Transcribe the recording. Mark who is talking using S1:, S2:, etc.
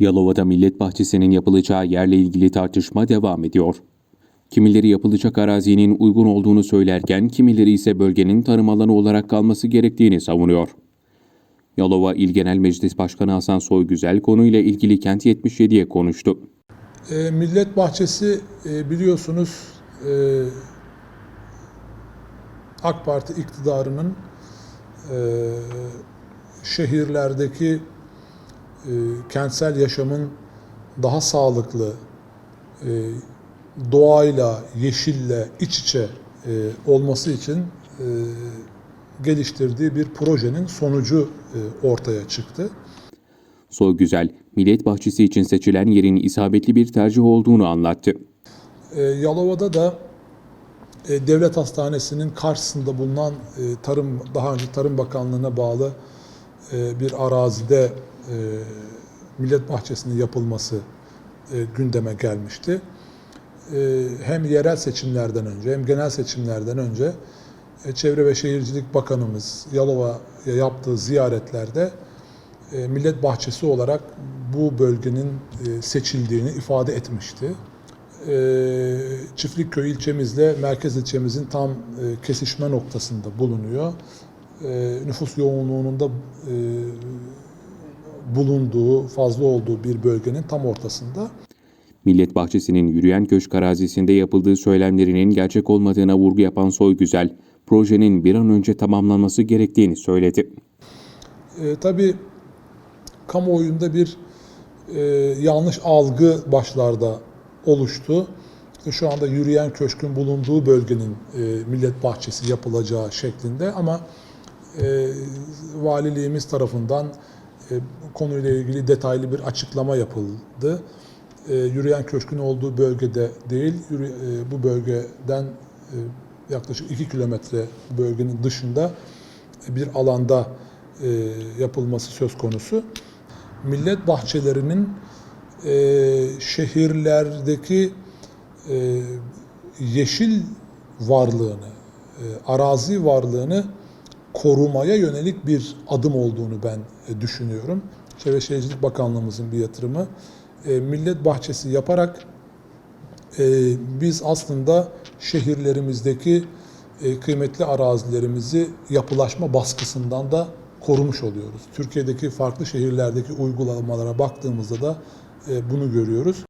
S1: Yalova'da millet bahçesinin yapılacağı yerle ilgili tartışma devam ediyor. Kimileri yapılacak arazinin uygun olduğunu söylerken kimileri ise bölgenin tarım alanı olarak kalması gerektiğini savunuyor. Yalova İl Genel Meclis Başkanı Hasan Soygüzel konuyla ilgili Kent 77'ye konuştu.
S2: E, Millet Bahçesi e, biliyorsunuz e, AK Parti iktidarının e, şehirlerdeki kentsel yaşamın daha sağlıklı, e, doğayla, yeşille iç içe e, olması için e, geliştirdiği bir projenin sonucu e, ortaya çıktı.
S1: Soygüzel, millet bahçesi için seçilen yerin isabetli bir tercih olduğunu anlattı.
S2: E, Yalova'da da e, devlet hastanesinin karşısında bulunan e, tarım daha önce Tarım Bakanlığı'na bağlı e, bir arazide e, millet bahçesinin yapılması e, gündeme gelmişti. E, hem yerel seçimlerden önce hem genel seçimlerden önce Çevre ve Şehircilik Bakanımız Yalova'ya yaptığı ziyaretlerde e, millet bahçesi olarak bu bölgenin seçildiğini ifade etmişti. E, Çiftlikköy ilçemizle merkez ilçemizin tam kesişme noktasında bulunuyor. E, Nüfus yoğunluğunun da e, bulunduğu, fazla olduğu bir bölgenin tam ortasında.
S1: Millet bahçesinin yürüyen köşk arazisinde yapıldığı söylemlerinin gerçek olmadığına vurgu yapan Soygüzel, projenin bir an önce tamamlanması gerektiğini söyledi.
S2: E, tabii kamuoyunda bir e, yanlış algı başlarda oluştu. İşte şu anda yürüyen köşkün bulunduğu bölgenin e, millet bahçesi yapılacağı şeklinde ama e, valiliğimiz tarafından e, konuyla ilgili detaylı bir açıklama yapıldı. E, yürüyen köşkün olduğu bölgede değil, yürü, e, bu bölgeden e, yaklaşık 2 kilometre bölgenin dışında bir alanda e, yapılması söz konusu. Millet bahçelerinin e, şehirlerdeki e, yeşil varlığını, e, arazi varlığını korumaya yönelik bir adım olduğunu ben e, düşünüyorum. Çevre Şehircilik Bakanlığımızın bir yatırımı. E, millet bahçesi yaparak e, biz aslında şehirlerimizdeki kıymetli arazilerimizi yapılaşma baskısından da korumuş oluyoruz. Türkiye'deki farklı şehirlerdeki uygulamalara baktığımızda da bunu görüyoruz.